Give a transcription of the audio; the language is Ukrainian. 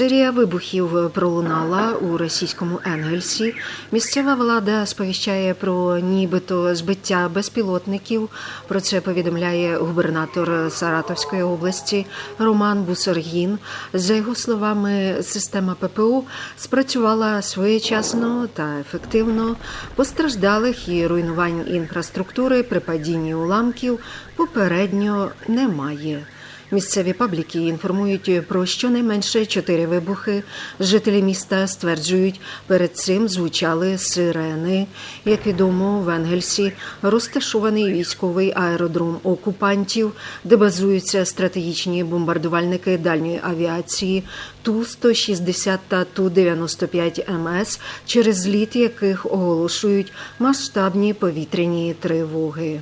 Серія вибухів пролунала у російському Енгельсі. Місцева влада сповіщає про нібито збиття безпілотників. Про це повідомляє губернатор Саратовської області Роман Бусергін. За його словами, система ППО спрацювала своєчасно та ефективно. Постраждалих і руйнувань інфраструктури при падінні уламків попередньо немає. Місцеві пабліки інформують про щонайменше чотири вибухи. Жителі міста стверджують, перед цим звучали сирени. Як відомо, в Енгельсі розташований військовий аеродром окупантів, де базуються стратегічні бомбардувальники дальньої авіації Ту-160 та Ту-95 МС, через зліт яких оголошують масштабні повітряні тривоги.